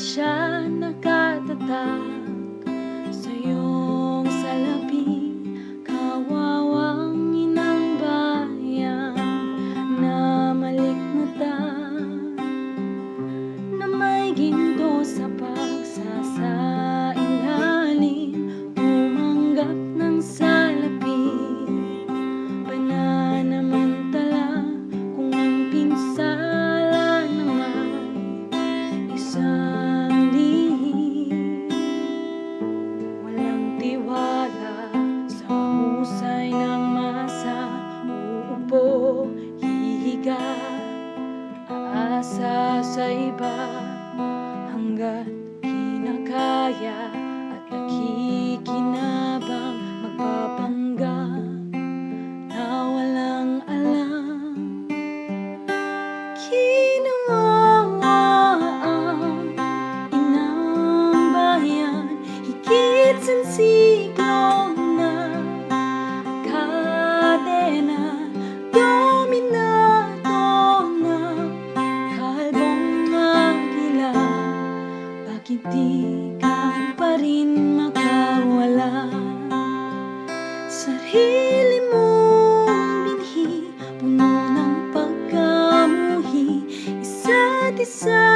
shine. ka Aasa sa iba hanggat kinakaya di ka pa rin makawala. Sarili mong binhi, puno ng pagkamuhi Isa't isa.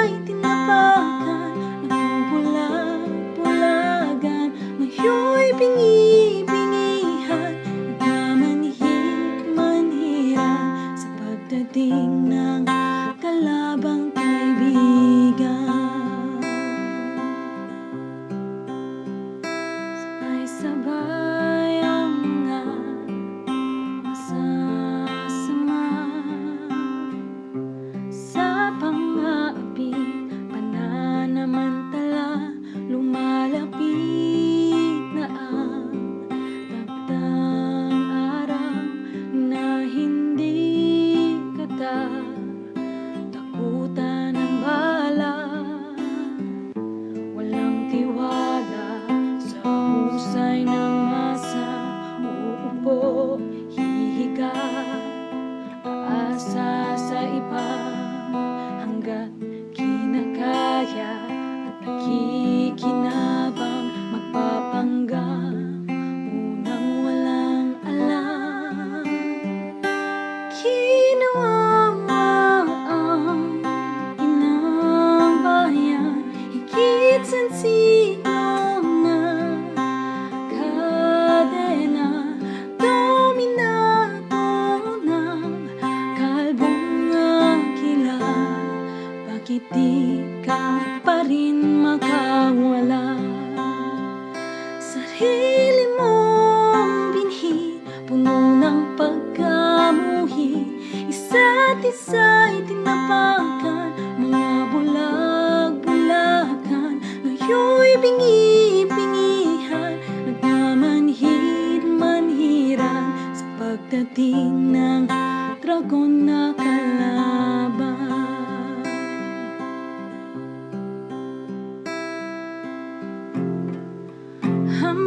tayo'y bingi-bingihan Nagmamanhid-manhiran sa pagdating ng dragon na kalaban. Ang